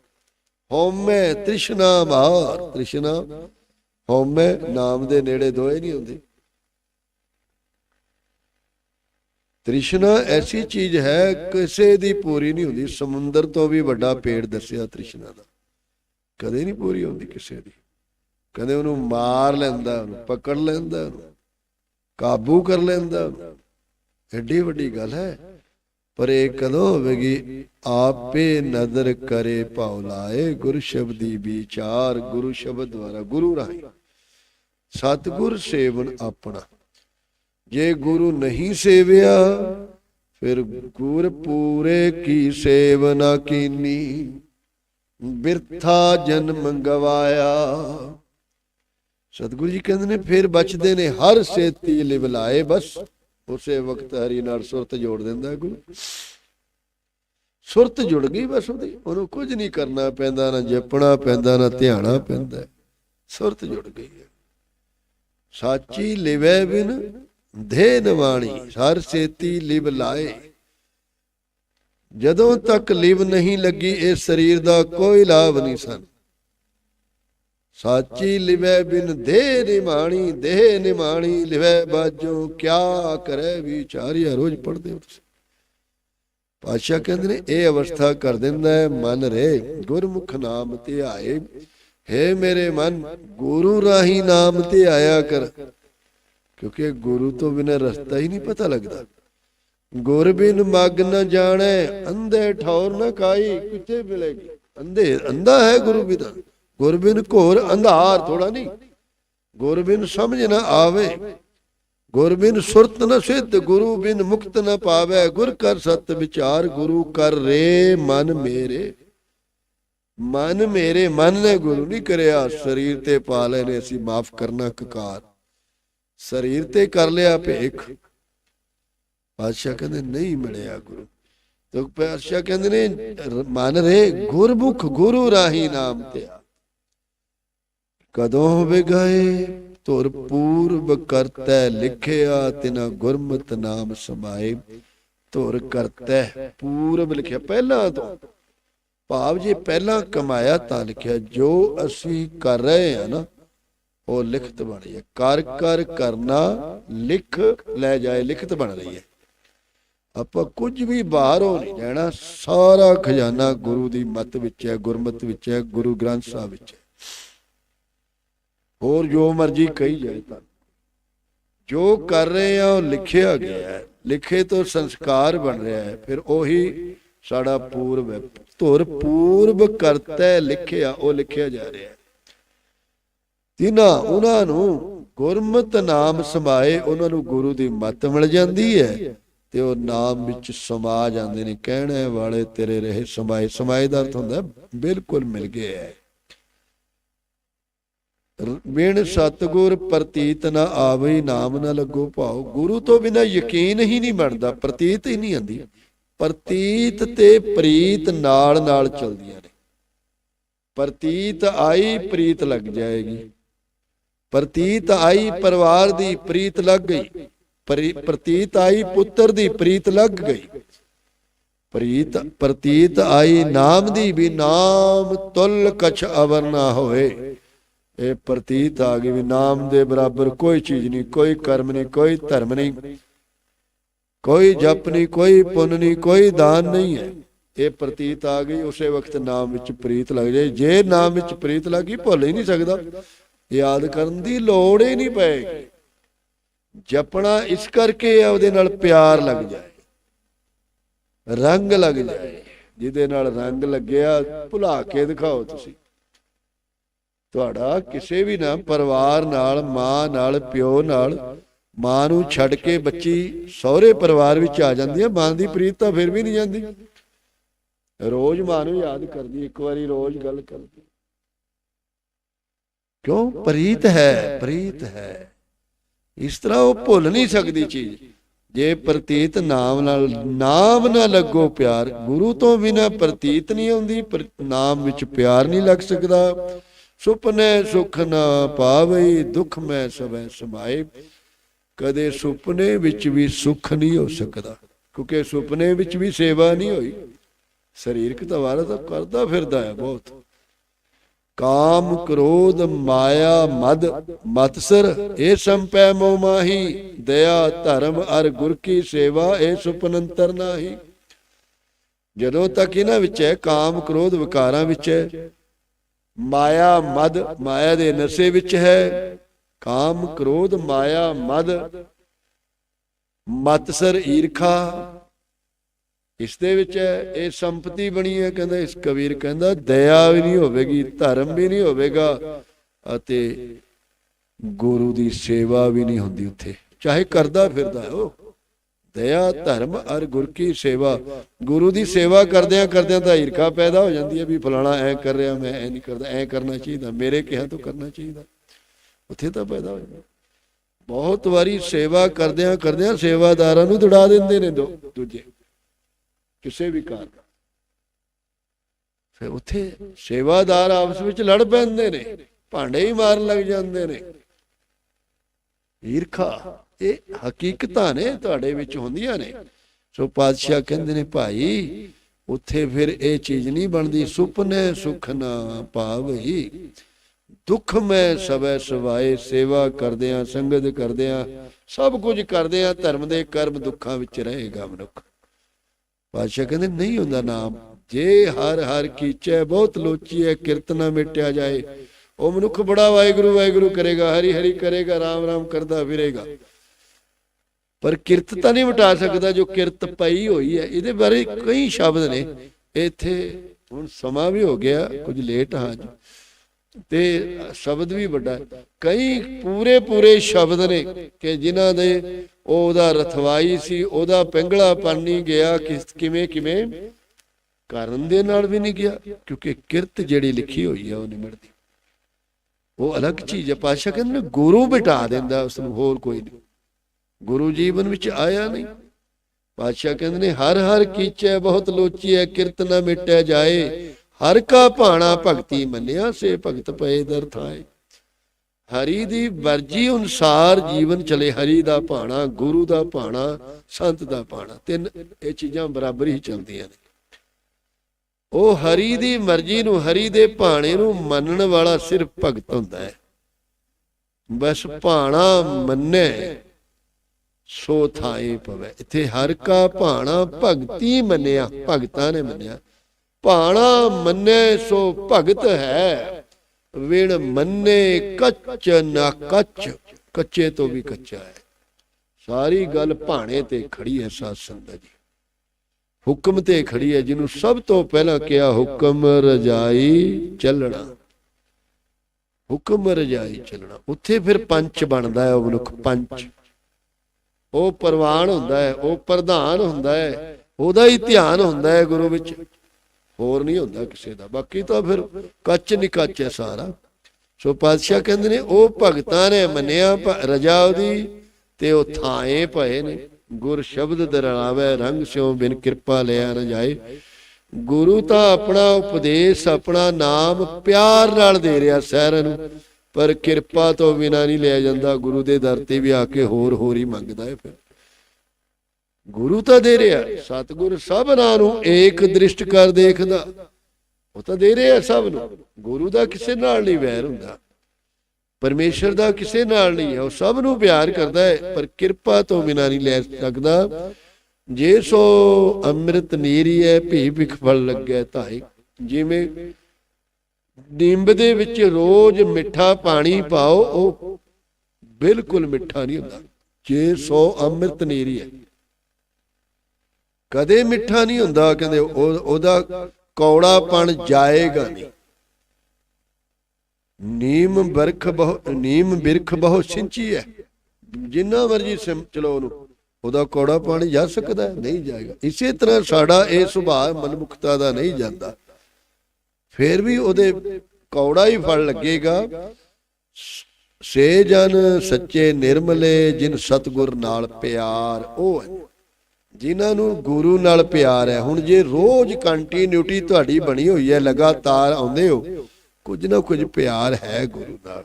ਹੋਮੈ ਤ੍ਰਿਸ਼ਨਾ ਮਾਰ। ਤ੍ਰਿਸ਼ਨਾ ਹੋਮੈ ਨਾਮ ਦੇ ਨੇੜੇ ਦੋਏ ਨਹੀਂ ਹੁੰਦੇ। ਤ੍ਰਿਸ਼ਨਾ, ਐਸੀ ਚੀਜ਼ ਹੈ, ਕਿਸੇ ਦੀ ਪੂਰੀ ਨਹੀਂ ਹੁੰਦੀ। ਸਮੁੰਦਰ ਤੋਂ ਵੀ ਵੱਡਾ ਪੇੜ ਦੱਸਿਆ ਤ੍ਰਿਸ਼ਨਾ ਦਾ। ਕਦੇ ਨਹੀਂ ਪੂਰੀ ਹੁੰਦੀ ਕਿਸੇ ਦੀ। ਕਦੇ ਉਹਨੂੰ ਮਾਰ ਲੈਂਦਾ, ਉਹਨੂੰ ਪਕੜ ਲੈਂਦਾ ਉਹਨੂੰ ਕਾਬੂ ਕਰ ਲੈਂਦਾ। ਐਡੀ ਵੱਡੀ ਗੱਲ ਹੈ। ਪਰ ਇਹ ਕਦੋਂ ਹੋਵੇਗੀ? ਆਪੇ ਨਜ਼ਰ ਕਰੇ, ਭਾਉ ਲਾਏ ਗੁਰ ਸ਼ਬਦੀ ਵਿਚਾਰ, ਗੁਰੂ ਸ਼ਬਦ ਦੁਆਰਾ, ਗੁਰੂ ਰਾਹੀਂ। ਸਤਗੁਰ ਸੇਵਨ ਆਪਣਾ। ਜੇ ਗੁਰੂ ਨਹੀਂ ਸੇਵਿਆ, ਫਿਰ ਗੁਰ ਪੂਰੇ ਕੀ ਸੇਵਨਾ ਕੀਨੀ? ਬਿਰਥਾ ਜਨਮ ਗਵਾਇਆ। ਸਤਿਗੁਰੂ ਜੀ ਕਹਿੰਦੇ ਨੇ, ਫਿਰ ਬਚਦੇ ਨੇ, ਹਰ ਸੇਤੀ ਲਿਵਲਾਏ ਬਸ। ਉਸੇ ਵਕਤ ਹਰੀ ਨਾਲ ਸੁਰਤ ਜੋੜ ਦਿੰਦਾ ਗੁਰੂ। ਸੁਰਤ ਜੁੜ ਗਈ ਬਸ ਉਹਦੀ। ਉਹਨੂੰ ਕੁਝ ਨਹੀਂ ਕਰਨਾ ਪੈਂਦਾ, ਨਾ ਜਪਣਾ ਪੈਂਦਾ, ਨਾ ਧਿਆਣਾ ਪੈਂਦਾ। ਸੁਰਤ ਜੁੜ ਗਈ ਹੈ। ਸਾਚੀ ਲਿਵੈ ਬਿਨ ਦੇ ਨਵਾਣੀ, ਹਰ ਸੇਤੀ ਲਿਵ ਲਾਏ। ਜਦੋਂ ਤੱਕ ਲਿਵ ਨਹੀਂ ਲੱਗੀ ਇਸ ਸਰੀਰ ਦਾ ਕੋਈ ਲਾਭ ਨਹੀਂ ਸਨ। ਸਾਚੀ ਲਿਵੈ ਬਿਨ ਦੇਹ ਨਿਮਾਣੀ ਦੇਹ ਨਿਮਾਣੀ ਲਿਵੈ ਬਾਜੋ, ਕਿਆ ਕਰੇ ਵਿਚਾਰਿਆ ਰੋਜ਼ ਪੜਦੇ ਹੋ ਤੁਸੀਂ। ਪਾਸ਼ਾ ਕਹਿੰਦੇ ਨੇ, ਇਹ ਅਵਸਥਾ ਕਰ ਦਿੰਦਾ ਹੈ, ਮਨ ਰੇ ਗੁਰਮੁਖ ਨਾਮ ਤੇ ਆਏ ਹੈ ਮੇਰੇ ਮਨ, ਗੁਰੂ ਰਾਹੀ ਨਾਮ ਤੇ ਆਇਆ ਕਰ। ਕਿਉਂਕਿ ਗੁਰੂ ਤੋਂ ਬਿਨਾਂ ਰਸਤਾ ਹੀ ਨਹੀਂ ਪਤਾ ਲੱਗਦਾ। ਗੁਰ ਬਿਨ ਮਗ ਨਾ ਜਾਣੈ, ਅੰਧੇ ਠੌਰ ਨ ਖਾਈ ਕਿੱਥੇ ਮਿਲੇਗੀ? ਅੰਧੇ, ਅੰਧਾ ਹੈ ਗੁਰੂ ਬਿਨਾ। ਗੁਰ ਬਿਨ ਘੋਰ ਅੰਧਾਰ ਥੋੜਾ ਨਹੀਂ। ਗੁਰ ਬਿਨ ਸਮਝ ਨਾ ਆਵੇ। ਗੁਰ ਬਿਨ ਸੁਰਤ ਨ ਸਿੱਧ, ਗੁਰੂ ਬਿਨ ਮੁਕਤ ਨ ਪਾਵੇ। ਗੁਰ ਕਰ ਸਤ ਵਿਚਾਰ, ਗੁਰੂ ਕਰ ਰੇ ਮਨ ਮੇਰੇ। ਮਨ ਮੇਰੇ, ਮਨ ਨੇ ਗੁਰੂ ਨਹੀਂ ਕਰਿਆ। ਸਰੀਰ ਤੇ ਪਾ ਲਏ ਅਸੀਂ, ਮਾਫ ਕਰਨਾ ਕਕਾਰ। ਸਰੀਰ ਤੇ ਕਰ ਲਿਆ ਭੇਖ। ਪਾਤਸ਼ਾਹ ਕਹਿੰਦੇ, ਨਹੀਂ ਮਿਲਿਆ ਗੁਰੂ। ਤੇ ਪਾਤਸ਼ਾਹ ਕਹਿੰਦੇ ਨੇ ਰ- ਮਨ ਰੇ ਗੁਰਮੁਖ ਗੁਰੂ ਰਾਹੀ ਨਾਮ ਤੇ ਆ ਕਦੋਂ ਹੋਵੇ ਗਏ ਪੂਰਬ ਕਰਤੈ ਲਿਖਿਆ ਤਿਨਾ ਗੁਰਮਤਿ ਨਾਮ ਸਮਾਏ। ਧੁਰ ਕਰਤੈ ਪੂਰਬ ਲਿਖਿਆ, ਪਹਿਲਾਂ ਤੋਂ। ਭਾਵ ਜੇ ਪਹਿਲਾਂ ਕਮਾਇਆ ਤਾਂ ਲਿਖਿਆ, ਜੋ ਅਸੀਂ ਕਰ ਰਹੇ ਹਾਂ ਨਾ ਉਹ ਲਿਖਤ ਬਣ ਰਹੀ ਹੈ ਕਰ ਕਰ, ਕਰਨਾ, ਲਿਖ, ਲੈ ਜਾਏ, ਲਿਖਤ ਬਣ ਰਹੀ ਹੈ। ਆਪਾਂ ਕੁਝ ਵੀ ਬਾਹਰੋਂ ਨਹੀਂ ਲੈਣਾ ਸਾਰਾ ਖਜ਼ਾਨਾ ਗੁਰੂ ਦੀ ਮੱਤ ਵਿੱਚ ਹੈ, ਗੁਰਮਤ ਵਿੱਚ ਹੈ, ਗੁਰੂ ਗ੍ਰੰਥ ਸਾਹਿਬ ਵਿੱਚ ਹੈ। ਹੋਰ ਜੋ ਮਰਜ਼ੀ ਕਹੀ ਜਾਏ ਤਾਂ। ਜੋ ਕਰ ਰਹੇ ਆ, ਉਹ ਲਿਖਿਆ ਗਿਆ ਹੈ। ਲਿਖੇ ਤੋਂ ਸੰਸਕਾਰ ਬਣ ਰਿਹਾ ਹੈ। ਫਿਰ ਉਹੀ ਸਾਡਾ ਪੂਰਬ ਹੈ। ਧੁਰ ਪੂਰਬ ਕਰਤੈ ਲਿਖਿਆ, ਉਹ ਲਿਖਿਆ ਜਾ ਰਿਹਾ ਹੈ। ਤਿਨਾ ਉਹਨਾਂ ਨੂੰ ਗੁਰਮਤ ਨਾਮ ਸਮਾਏ ਉਹਨਾਂ ਨੂੰ ਗੁਰੂ ਦੀ ਮੱਤ ਮਿਲ ਜਾਂਦੀ ਹੈ ਤੇ ਉਹ ਨਾਮ ਵਿੱਚ ਸਮਾ ਜਾਂਦੇ ਨੇ, ਕਹਿਣੇ ਵਾਲੇ ਤੇਰੇ ਰਹੇ ਸਮਾਏ ਸਮਾਏ ਦਾ ਅਰਥ ਹੁੰਦਾ ਬਿਲਕੁਲ ਮਿਲ ਗਏ ਹੈ। ਬਿਨ ਸਤਗੁਰ ਪ੍ਰਤੀਤ ਨਾ ਆਵੇ ਨਾਮ ਨਾ ਲੱਗੋ ਭਾਉ। ਗੁਰੂ ਤੋਂ ਬਿਨਾ ਯਕੀਨ ਹੀ ਨਹੀਂ ਬਣਦਾ, ਪ੍ਰਤੀਤ ਹੀ ਨਹੀਂ ਆਂਦੀ ਪ੍ਰਤੀਤ ਤੇ ਪ੍ਰੀਤ ਨਾਲ ਨਾਲ ਚਲਦੀਆਂ ਨੇ। ਪ੍ਰਤੀਤ ਆਈ, ਪ੍ਰੀਤ ਲੱਗ ਜਾਏਗੀ। ਪ੍ਰਤੀਤ ਆਈ ਪਰਿਵਾਰ ਦੀ ਪ੍ਰੀਤ ਲੱਗ ਗਈ। ਪ੍ਰਤੀਤ ਆਈ ਪੁੱਤਰ ਦੀ ਪ੍ਰੀਤ ਲੱਗ ਗਈ। ਪ੍ਰੀਤ, ਪ੍ਰਤੀਤ ਆਈ ਨਾਮ ਦੀ ਵੀ ਨਾਮ ਤੁਲ ਕਛ ਅਵਰ ਨਾ ਹੋਏ। ਇਹ ਪ੍ਰਤੀਤ ਆ ਗਈ ਵੀ ਨਾਮ ਦੇ ਬਰਾਬਰ ਕੋਈ ਚੀਜ਼ ਨਹੀਂ, ਕੋਈ ਕਰਮ ਨਹੀਂ, ਕੋਈ ਧਰਮ ਨਹੀਂ। ਕੋਈ ਜਪ ਨਹੀਂ, ਕੋਈ ਪੁੰਨ ਨਹੀਂ, ਕੋਈ ਦਾਨ ਨਹੀਂ ਹੈ। ਇਹ ਪ੍ਰਤੀਤ ਆ ਗਈ, ਉਸੇ ਵਕਤ ਨਾਮ ਵਿੱਚ ਪ੍ਰੀਤ ਲੱਗ ਜਾਏ। ਜੇ ਨਾਮ ਵਿੱਚ ਪ੍ਰੀਤ ਲੱਗੀ ਭੁੱਲ ਹੀ ਨਹੀਂ ਸਕਦਾ। ਯਾਦ ਕਰਨ ਦੀ ਲੋੜ ਹੀ ਨਹੀਂ ਪਏਗੀ। ਜਪਣਾ ਇਸ ਕਰਕੇ ਆ ਉਹਦੇ ਨਾਲ ਪਿਆਰ ਲੱਗ ਜਾਏ। ਰੰਗ ਲੱਗ ਜਾਏ। ਜਿਹਦੇ ਨਾਲ ਰੰਗ ਲੱਗਿਆ, ਭੁਲਾ ਕੇ ਦਿਖਾਓ ਤੁਸੀਂ। ਤੁਹਾਡਾ ਕਿਸੇ ਵੀ ਨਾ ਪਰਿਵਾਰ ਨਾਲ, ਮਾਂ ਨਾਲ, ਪਿਓ ਨਾਲ, ਮਾਂ ਨੂੰ ਛੱਡ ਕੇ ਬੱਚੀ ਸਹੁਰੇ ਪਰਿਵਾਰ ਵਿੱਚ ਆ ਜਾਂਦੀ ਹੈ। ਮਾਂ ਦੀ ਪ੍ਰੀਤ ਤਾਂ ਫਿਰ ਵੀ ਨਹੀਂ ਜਾਂਦੀ। ਰੋਜ਼ ਮਾਂ ਨੂੰ ਯਾਦ ਕਰਦੀ, ਇੱਕ ਵਾਰੀ ਰੋਜ਼ ਗੱਲ ਕਰਦੀ। ਕਿਉਂ? ਪ੍ਰੀਤ ਹੈ ਪ੍ਰੀਤ ਹੈ। ਇਸ ਤਰ੍ਹਾਂ ਉਹ ਭੁੱਲ ਨਹੀਂ ਸਕਦੀ ਚੀਜ਼। ਜੇ ਪ੍ਰਤੀਤ ਨਾਮ ਨਾਲ, ਨਾਮ ਨਾ ਲੱਗੋ ਪਿਆਰ, ਗੁਰੂ ਤੋਂ ਬਿਨਾ ਪ੍ਰਤੀਤ ਨਹੀਂ ਆਉਂਦੀ ਨਾਮ ਵਿੱਚ ਪਿਆਰ ਨਹੀਂ ਲੱਗ ਸਕਦਾ। ਸੁਪਨੇ ਸੁਖ ਨਾ ਪਾਵਈ ਦੁੱਖ ਮੈਂ ਸਭੈ ਸਮਾਏ। ਕਦੇ ਸੁਪਨੇ ਵਿੱਚ ਵੀ ਸੁਖ ਨਹੀਂ ਹੋ ਸਕਦਾ, ਕਿਉਂਕਿ ਸੁਪਨੇ ਵਿੱਚ ਵੀ ਸੇਵਾ ਨਹੀਂ ਹੋਈ। ਸਰੀਰਕ ਤਵਾਰਾ ਤਾਂ ਕਰਦਾ ਫਿਰਦਾ ਹੈ ਬਹੁਤ। ਕਾਮ ਕ੍ਰੋਧ ਮਾਇਆ ਮਦ, ਮਤਸਰ, ਇਹ ਸੰਪੈ ਮੋ ਮਾਹੀ। ਦਇਆ, ਧਰਮ, ਅਰ ਗੁਰ ਕੀ ਸੇਵਾ, ਇਹ ਸੁਪਨੰਤਰ ਨਾਹੀ। ਜਦੋਂ ਤੱਕ ਇਹਨਾਂ ਵਿੱਚ ਹੈ, ਕਾਮ ਕ੍ਰੋਧ ਵਿਕਾਰਾਂ ਵਿੱਚ ਹੈ, ਮਾਇਆ ਮਦ, ਮਾਇਆ ਦੇ ਨਸ਼ੇ ਵਿੱਚ ਹੈ, ਕਾਮ ਕ੍ਰੋਧ, ਮਾਇਆ ਮਦ, ਮਤਸਰ, ਈਰਖਾ ਇਸ ਦੇ ਵਿੱਚ ਇਹ ਸੰਪਤੀ ਬਣੀ ਹੈ, ਕਹਿੰਦਾ ਇਸ ਕਬੀਰ ਕਹਿੰਦਾ, ਦਇਆ ਵੀ ਨਹੀਂ ਹੋਵੇਗੀ, ਧਰਮ ਵੀ ਨਹੀਂ ਹੋਵੇਗਾ ਅਤੇ ਗੁਰੂ ਦੀ ਸੇਵਾ ਵੀ ਨਹੀਂ ਹੁੰਦੀ ਉੱਥੇ। ਚਾਹੇ ਕਰਦਾ ਫਿਰਦਾ ਉਹ। ਦਇਆ, ਧਰਮ ਅਰ ਗੁਰ ਕੀ ਸੇਵਾ। ਗੁਰੂ ਦੀ ਸੇਵਾ ਕਰਦਿਆਂ ਕਰਦਿਆਂ ਤਾਂ ਈਰਖਾ ਪੈਦਾ ਹੋ ਜਾਂਦੀ ਹੈ ਵੀ ਫਲਾਣਾ ਐ ਕਰ ਰਿਹਾ, ਮੈਂ ਐ ਨਹੀਂ ਕਰਦਾ, ਐ ਕਰਨਾ ਚਾਹੀਦਾ, ਮੇਰੇ ਕਿਹਾ ਤੋਂ ਕਰਨਾ ਚਾਹੀਦਾ। ਉੱਥੇ ਤਾਂ ਪੈਦਾ ਹੋ ਜਾਂਦਾ। ਬਹੁਤ ਵਾਰੀ ਸੇਵਾ ਕਰਦਿਆਂ ਕਰਦਿਆਂ ਸੇਵਾਦਾਰਾਂ ਨੂੰ ਦੜਾ ਦਿੰਦੇ ਨੇ ਦੋ, ਦੂਜੇ। ਕਿਸੇ ਵੀ ਕਾਰਨ। ਫਿਰ ਉੱਥੇ ਸੇਵਾਦਾਰ ਆਪਸ ਵਿੱਚ ਲੜ ਪੈਂਦੇ ਨੇ, ਭਾਂਡੇ ਹੀ ਮਾਰਨ ਲੱਗ ਜਾਂਦੇ ਨੇ। ਈਰਖਾ, ਇਹ ਹਕੀਕਤਾਂ ਨੇ ਤੁਹਾਡੇ ਵਿੱਚ ਹੁੰਦੀਆਂ ਨੇ। ਸੋ ਪਾਤਸ਼ਾਹ ਕਹਿੰਦੇ ਨੇ, ਭਾਈ, ਉੱਥੇ ਫਿਰ ਇਹ ਚੀਜ਼ ਨਹੀਂ ਬਣਦੀ, ਸੁਪਨੇ ਸੁਖ ਨਾ ਪਾਵਈ ਦੁੱਖ ਮੈਂ ਸਵੈ ਸਵਾਏ, ਸੇਵਾ ਕਰਦਿਆਂ, ਸੰਗਤ ਕਰਦਿਆਂ, ਸਭ ਕੁਝ ਕਰਦਿਆਂ, ਧਰਮ ਦੇ ਕਰਮ ਦੁੱਖਾਂ ਵਿੱਚ ਰਹੇਗਾ ਮਨੁੱਖ। ਪਾਤਸ਼ਾਹ ਕਹਿੰਦੇ, ਨਹੀਂ ਹੁੰਦਾ ਨਾਮ। ਜੇ ਹਰ ਹਰ ਕੀਚੈ, ਬਹੁਤ ਲੋਚੀਐ, ਕਿਰਤ ਨਾ ਮਿਟਿਆ ਜਾਏ। ਉਹ ਮਨੁੱਖ ਬੜਾ ਵਾਹਿਗੁਰੂ ਵਾਹਿਗੁਰੂ ਕਰੇਗਾ, ਹਰੀ ਹਰੀ ਕਰੇਗਾ, ਰਾਮ ਰਾਮ ਕਰਦਾ ਫਿਰੇਗਾ। ਪਰ ਕਿਰਤ ਤਾਂ ਨਹੀਂ ਮਿਟਾ ਸਕਦਾ, ਜੋ ਕਿਰਤ ਪਈ ਹੋਈ ਹੈ ਇਹਦੇ ਬਾਰੇ ਕਈ ਸ਼ਬਦ ਨੇ। ਇੱਥੇ ਹੁਣ ਸਮਾਂ ਵੀ ਹੋ ਗਿਆ, ਕੁਝ ਲੇਟ ਹਾਂ ਜੀ। ਤੇ ਸ਼ਬਦ ਵੀ ਵੱਡਾ ਕਈ ਪੂਰੇ ਪੂਰੇ ਸ਼ਬਦ ਨੇ ਕਿ ਜਿਨ੍ਹਾਂ ਦੇ ਉਹਦਾ ਰਥਵਾਈ ਸੀ, ਉਹਦਾ ਪਿੰਗਲਾ ਪਾਣੀ ਗਿਆ, ਕਿਸ ਕਿਵੇਂ ਕਿਵੇਂ ਕਰਨ ਦੇ ਨਾਲ ਵੀ ਨਹੀਂ ਗਿਆ, ਕਿਉਂਕਿ ਕਿਰਤ ਜਿਹੜੀ ਲਿਖੀ ਹੋਈ ਹੈ ਉਹ ਨਹੀਂ ਮਿਟਦੀ ਉਹ ਅਲੱਗ ਚੀਜ਼ ਹੈ ਪਾਸ਼ਾ ਕਹਿੰਦੇ ਨੇ, ਗੁਰੂ ਬਿਟਾ ਦਿੰਦਾ ਉਸ ਨੂੰ ਹੋਰ ਕੋਈ ਨਹੀਂ। ਗੁਰੂ ਜੀਵਨ ਵਿੱਚ ਆਇਆ ਨਹੀਂ। ਪਾਤਸ਼ਾਹ ਕਹਿੰਦੇ ਨੇ, ਹਰ ਹਰ ਕੀਚੈ ਬਹੁਤ ਲੋਚੀ ਹੈ ਕਿਰਤ ਨਾ ਮਿਟਿਆ ਜਾਏ। ਹਰ ਕਾ ਭਾਣਾ ਭਗਤੀ ਮੰਨਿਆ ਸੇ ਭਗਤ ਪਏ ਦਰ ਥਾਏ। ਹਰੀ ਦੀ ਵਰਜੀ ਅਨੁਸਾਰ ਜੀਵਨ ਚਲੇ, ਹਰੀ ਦਾ ਭਾਣਾ, ਗੁਰੂ ਦਾ ਭਾਣਾ, ਸੰਤ ਦਾ ਭਾਣਾ, ਤਿੰਨ ਇਹ ਚੀਜ਼ਾਂ ਬਰਾਬਰ ਹੀ ਚੱਲਦੀਆਂ ਨੇ। ਉਹ ਹਰੀ ਦੀ ਮਰਜ਼ੀ ਨੂੰ, ਹਰੀ ਦੇ ਭਾਣੇ ਨੂੰ ਮੰਨਣ ਵਾਲਾ ਸਿਰਫ ਭਗਤ ਹੁੰਦਾ ਹੈ। ਬਸ ਭਾਣਾ ਮੰਨੇ, ਸੋ ਥਾਏ ਪਵੇ ਇੱਥੇ ਹਰ ਕਾ ਭਾਣਾ ਭਗਤੀ ਮੰਨਿਆ, ਭਗਤਾਂ ਨੇ ਮੰਨਿਆ। ਭਾਣਾ ਮੰਨੇ ਸੋ ਭਗਤ ਹੈ, ਵਿਣ ਮੰਨੇ ਕੱਚ ਨਾ ਕੱਚ, ਕੱਚੇ ਤੋਂ ਵੀ ਕੱਚਾ ਹੈ। ਸਾਰੀ ਗੱਲ ਭਾਣੇ ਤੇ ਖੜੀ ਹੈ ਸਾਧ ਸੰਗਤ ਜੀ। ਹੁਕਮ ਤੇ ਖੜੀ ਹੈ, ਜਿਹਨੂੰ ਸਭ ਤੋਂ ਪਹਿਲਾਂ ਕਿਹਾ ਹੁਕਮ ਰਜਾਈ ਚੱਲਣਾ। ਹੁਕਮ ਰਜਾਈ ਚੱਲਣਾ। ਉੱਥੇ ਫਿਰ ਪੰਚ ਬਣਦਾ ਹੈ, ਉਹ ਮਨੁੱਖ ਪੰਚ। ਉਹ ਪ੍ਰਵਾਨ ਹੁੰਦਾ ਹੈ, ਉਹ ਪ੍ਰਧਾਨ ਹੁੰਦਾ ਹੈ, ਉਹਦਾ ਹੀ ਧਿਆਨ ਹੁੰਦਾ ਹੈ ਗੁਰੂ ਵਿੱਚ। ਹੋਰ ਨਹੀਂ ਹੁੰਦਾ ਕਿਸੇ ਦਾ। ਬਾਕੀ ਤਾਂ ਫਿਰ ਕੱਚ ਨਹੀਂ ਕੱਚ ਹੈ ਸਾਰਾ। ਸੋ ਪਾਤਸ਼ਾਹ ਕਹਿੰਦੇ ਨੇ, ਉਹ ਭਗਤਾਂ ਨੇ ਮੰਨਿਆ ਰਜਾ ਉਹਦੀ ਤੇ ਉਹ ਥਾਏ ਪਏ ਨੇ। ਗੁਰ ਸ਼ਬਦ ਦਰਾਵੇ, ਰੰਗ ਸਿਉ ਬਿਨ ਕਿਰਪਾ ਲਿਆ ਰਜਾਏ ਗੁਰੂ ਤਾਂ ਆਪਣਾ ਉਪਦੇਸ਼, ਆਪਣਾ ਨਾਮ ਪਿਆਰ ਨਾਲ ਦੇ ਰਿਹਾ ਸਹਿਰ ਨੂੰ। ਪਰ ਕਿਰਪਾ ਤੋਂ ਬਿਨਾ ਨਹੀਂ ਲਿਆ ਜਾਂਦਾ। ਗੁਰੂ ਦੇ ਦਰ ਤੇ ਵੀ ਆ ਕੇ ਹੋਰ ਹੋਰ ਹੀ ਮੰਗਦਾ ਹੈ ਫਿਰ। ਗੁਰੂ ਤਾਂ ਦੇ ਰਿਹਾ, ਸਤਿਗੁਰ ਸਭਨਾਂ ਨੂੰ ਏਕ ਦ੍ਰਿਸ਼ਟ ਕਰ ਦੇਖਦਾ। ਉਹ ਤਾਂ ਦੇ ਰਿਹਾ ਸਭ ਨੂੰ। ਗੁਰੂ ਦਾ ਕਿਸੇ ਨਾਲ ਨਹੀਂ ਵੈਰ ਹੁੰਦਾ। ਪਰਮੇਸ਼ਰ ਦਾ ਕਿਸੇ ਨਾਲ ਨਹੀਂ ਹੈ। ਉਹ ਸਭ ਨੂੰ ਪਿਆਰ ਕਰਦਾ ਹੈ, ਪਰ ਕਿਰਪਾ ਤੋਂ ਬਿਨਾਂ ਨਹੀਂ ਲੈ ਸਕਦਾ। ਜੇ ਸੋ ਅੰਮ੍ਰਿਤ ਨੀਰੀ ਹੈ ਭੀ ਵਿਖ ਫਲ ਲੱਗੈ ਧਾਈ ਜਿਵੇਂ ਨਿੰਬ ਦੇ ਵਿੱਚ ਰੋਜ਼ ਮਿੱਠਾ ਪਾਣੀ ਪਾਓ, ਉਹ ਬਿਲਕੁਲ ਮਿੱਠਾ ਨਹੀਂ ਹੁੰਦਾ। ਜੇ ਸੋ ਅੰਮ੍ਰਿਤ ਨੀਰੀ ਹੈ ਕਦੇ ਮਿੱਠਾ ਨਹੀਂ ਹੁੰਦਾ, ਕਹਿੰਦੇ ਉਹ- ਉਹਦਾ ਕੌੜਾਪਣ ਜਾਏਗਾ ਨਹੀਂ। ਨੀਮ ਬਰਖ ਬਹੁ, ਨੀਮ ਬਿਰਖ ਬਹੁ ਸਿੰਚੀ ਹੈ ਜਿੰਨਾ ਮਰਜ਼ੀ ਚਲੋ ਉਹਨੂੰ, ਉਹਦਾ ਕੌੜਾ ਪਾਣੀ ਜਾ ਸਕਦਾ, ਨਹੀਂ ਜਾਏਗਾ। ਇਸੇ ਤਰ੍ਹਾਂ ਸਾਡਾ ਇਹ ਸੁਭਾਅ ਮਨਮੁਖਤਾ ਦਾ ਨਹੀਂ ਜਾਂਦਾ। ਫਿਰ ਵੀ ਉਹਦੇ ਕੌੜਾ ਹੀ ਫਲ ਲੱਗੇਗਾ। ਸੇ ਜਨ ਸੱਚੇ ਨਿਰਮਲੇ, ਜਿਨ ਸਤਗੁਰ ਨਾਲ ਪਿਆਰ, ਉਹ ਹੈ ਜਿਨ੍ਹਾਂ ਨੂੰ ਗੁਰੂ ਨਾਲ ਪਿਆਰ ਹੈ, ਹੁਣ ਜੇ ਰੋਜ਼ ਕੰਟੀਨਿਊਟੀ ਤੁਹਾਡੀ ਬਣੀ ਹੋਈ ਹੈ, ਲਗਾਤਾਰ ਆਉਂਦੇ ਹੋ, ਕੁਝ ਨਾ ਕੁਝ ਪਿਆਰ ਹੈ ਗੁਰੂ ਨਾਲ।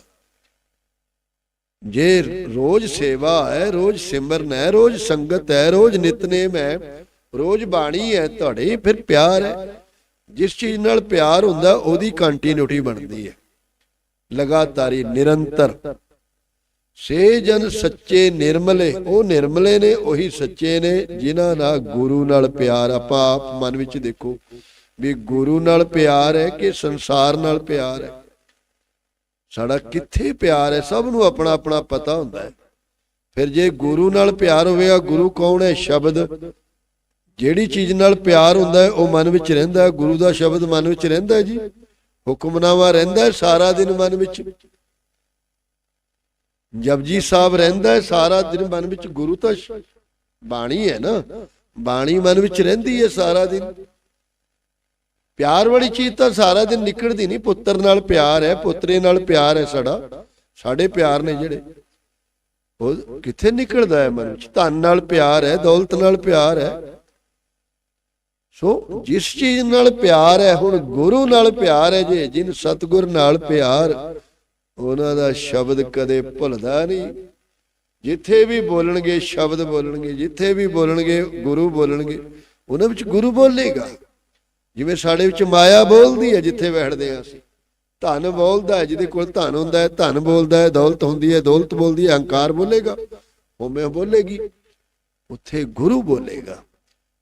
ਜੇ ਰੋਜ਼ ਸੇਵਾ ਹੈ, ਰੋਜ਼ ਸਿਮਰਨ ਹੈ, ਰੋਜ਼ ਸੰਗਤ ਹੈ, ਰੋਜ਼ ਨਿਤਨੇਮ ਹੈ, ਰੋਜ਼ ਬਾਣੀ ਹੈ, ਤੁਹਾਡੇ ਫਿਰ ਪਿਆਰ ਹੈ। ਜਿਸ ਚੀਜ਼ ਨਾਲ ਪਿਆਰ ਹੁੰਦਾ, ਉਹਦੀ ਕੰਟੀਨਿਊਟੀ ਬਣਦੀ ਹੈ। ਲਗਾਤਾਰੀ ਨਿਰੰਤਰ। ਸੇ ਜਨ ਸੱਚੇ ਨਿਰਮਲੇ, ਉਹ ਨਿਰਮਲੇ ਨੇ, ਉਹੀ ਸੱਚੇ ਨੇ, ਜਿਨ੍ਹਾਂ ਨਾਲ ਗੁਰੂ ਨਾਲ ਪਿਆਰ। ਆਪਾਂ ਆਪ ਮਨ ਵਿੱਚ ਦੇਖੋ ਵੀ ਗੁਰੂ ਨਾਲ ਪਿਆਰ ਹੈ ਕਿ ਸੰਸਾਰ ਨਾਲ ਪਿਆਰ ਹੈ? ਸਾਡਾ ਕਿੱਥੇ ਪਿਆਰ ਹੈ? ਸਭ ਨੂੰ ਆਪਣਾ ਆਪਣਾ ਪਤਾ ਹੁੰਦਾ ਹੈ। ਫਿਰ ਜੇ ਗੁਰੂ ਨਾਲ ਪਿਆਰ ਹੋਵੇਗਾ, ਗੁਰੂ ਕੌਣ ਹੈ? ਸ਼ਬਦ। ਜਿਹੜੀ ਚੀਜ਼ ਨਾਲ ਪਿਆਰ ਹੁੰਦਾ ਹੈ, ਉਹ ਮਨ ਵਿੱਚ ਰਹਿੰਦਾ ਹੈ। ਗੁਰੂ ਦਾ ਸ਼ਬਦ ਮਨ ਵਿੱਚ ਰਹਿੰਦਾ ਹੈ ਜੀ। ਹੁਕਮਨਾਮਾ ਰਹਿੰਦਾ ਹੈ ਸਾਰਾ ਦਿਨ ਮਨ ਵਿੱਚ। ਜਪਜੀ ਸਾਹਿਬ ਰਹਿੰਦਾ ਹੈ, ਸਾਰਾ ਦਿਨ ਮਨ ਵਿੱਚ ਗੁਰੂ ਤਾਂ ਬਾਣੀ ਹੈ ਨਾ। ਬਾਣੀ ਮਨ ਵਿੱਚ ਰਹਿੰਦੀ ਹੈ ਸਾਰਾ ਦਿਨ। ਪਿਆਰ ਵਾਲੀ ਚੀਜ਼ ਤਾਂ ਸਾਰਾ ਦਿਨ ਨਿਕਲਦੀ ਨਹੀਂ, ਪੁੱਤਰ ਨਾਲ ਪਿਆਰ ਹੈ, ਪੁੱਤਰੇ ਨਾਲ ਪਿਆਰ ਹੈ ਸਾਡਾ। ਸਾਡੇ ਪਿਆਰ ਨੇ ਜਿਹੜੇ, ਉਹ ਕਿੱਥੇ ਨਿਕਲਦਾ ਹੈ ਮਨ ਵਿੱਚ? ਧਨ ਨਾਲ ਪਿਆਰ ਹੈ, ਦੌਲਤ ਨਾਲ ਪਿਆਰ ਹੈ। ਸੋ ਜਿਸ ਚੀਜ਼ ਨਾਲ ਪਿਆਰ ਹੈ, ਹੁਣ ਗੁਰੂ ਨਾਲ ਪਿਆਰ ਹੈ ਜੇ, ਜਿਨ ਸਤਗੁਰ ਨਾਲ ਪਿਆਰ। ਉਹਨਾਂ ਦਾ ਸ਼ਬਦ ਕਦੇ ਭੁੱਲਦਾ ਨਹੀਂ। ਜਿੱਥੇ ਵੀ ਬੋਲਣਗੇ, ਸ਼ਬਦ ਬੋਲਣਗੇ, ਜਿੱਥੇ ਵੀ ਬੋਲਣਗੇ, ਗੁਰੂ ਬੋਲਣਗੇ, ਉਹਨਾਂ ਵਿੱਚ ਗੁਰੂ ਬੋਲੇਗਾ। ਜਿਵੇਂ ਸਾਡੇ ਵਿੱਚ ਮਾਇਆ ਬੋਲਦੀ ਹੈ, ਜਿੱਥੇ ਬੈਠਦੇ ਹਾਂ ਅਸੀਂ। ਧਨ ਬੋਲਦਾ ਹੈ, ਜਿਹਦੇ ਕੋਲ ਧਨ ਹੁੰਦਾ ਹੈ, ਧਨ ਬੋਲਦਾ ਹੈ, ਦੌਲਤ ਹੁੰਦੀ ਹੈ, ਦੌਲਤ ਬੋਲਦੀ ਹੈ ਹੰਕਾਰ ਬੋਲੇਗਾ, ਹਉਮੈ ਬੋਲੇਗੀ, ਉੱਥੇ ਗੁਰੂ ਬੋਲੇਗਾ।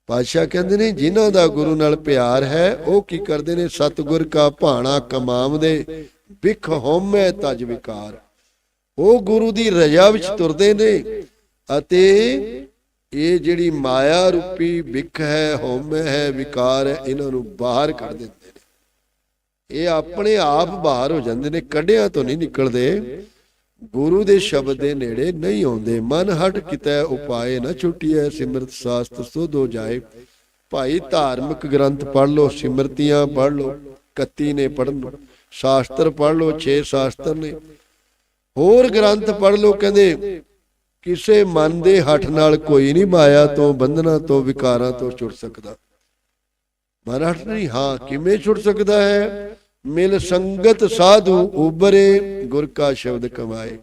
ਪਾਤਸ਼ਾਹ ਕਹਿੰਦੇ ਨੇ, ਜਿਨ੍ਹਾਂ ਦਾ ਗੁਰੂ ਨਾਲ ਪਿਆਰ ਹੈ, ਉਹ ਕੀ ਕਰਦੇ ਨੇ? ਸਤਿਗੁਰ ਕਾ ਭਾਣਾ ਕਮਾਵਦੇ ਵਿਖ ਹਉਮੈ ਤਜ ਵਿਕਾਰ। ਉਹ ਗੁਰੂ ਦੀ ਰਜਾ ਵਿੱਚ ਤੁਰਦੇ ਨੇ ਅਤੇ ਇਹ ਜਿਹੜੀ ਮਾਇਆ ਰੂਪੀ ਵਿਖ ਹੈ, ਹਉਮੈ ਹੈ, ਵਿਕਾਰ ਹੈ, ਇਹਨਾਂ ਨੂੰ ਬਾਹਰ ਕੱਢ ਦਿੰਦੇ ਨੇ। ਇਹ ਆਪਣੇ ਆਪ ਬਾਹਰ ਹੋ ਜਾਂਦੇ ਨੇ, ਕੱਢਿਆ ਤੋਂ ਨਹੀਂ ਨਿਕਲਦੇ। ਗੁਰੂ ਦੇ ਸ਼ਬਦ ਦੇ ਨੇੜੇ ਨਹੀਂ ਆਉਂਦੇ। ਮਨ ਹਟ ਕਿਤੈ, ਉਪਾਏ ਨਾ ਛੁੱਟੀਐ। ਸਿਮਰਤ ਸਾਸਤ ਸੁਧ ਹੋ ਜਾਏ। ਭਾਈ ਧਾਰਮਿਕ ਗ੍ਰੰਥ ਪੜ੍ਹ ਲਓ, ਸਿਮਰਤੀਆਂ ਪੜ੍ਹ ਲਓ 31 ਨੇ ਪੜ੍ਹਨ ਸ਼ਾਸਤਰ ਪੜ ਲਓ 6 ਸ਼ਾਸਤਰ ਨੇ। ਹੋਰ ਗ੍ਰੰਥ ਪੜ ਲਓ, ਕਹਿੰਦੇ, ਕਿਸੇ ਮਨ ਦੇ ਹੱਠ ਨਾਲ ਕੋਈ ਨਹੀਂ ਮਾਇਆ ਤੋਂ, ਬੰਧਨਾਂ ਤੋਂ, ਵਿਕਾਰਾਂ ਤੋਂ ਛੁੱਟ ਸਕਦਾ। ਮਨ ਹੱਠ ਨਹੀਂ, ਹਾਂ, ਕਿਵੇਂ ਛੁੱਟ ਸਕਦਾ ਹੈ? ਮਿਲ ਸੰਗਤ ਸਾਧੂ ਉਬਰੇ ਗੁਰ ਕਾ ਸ਼ਬਦ ਕਮਾਏ।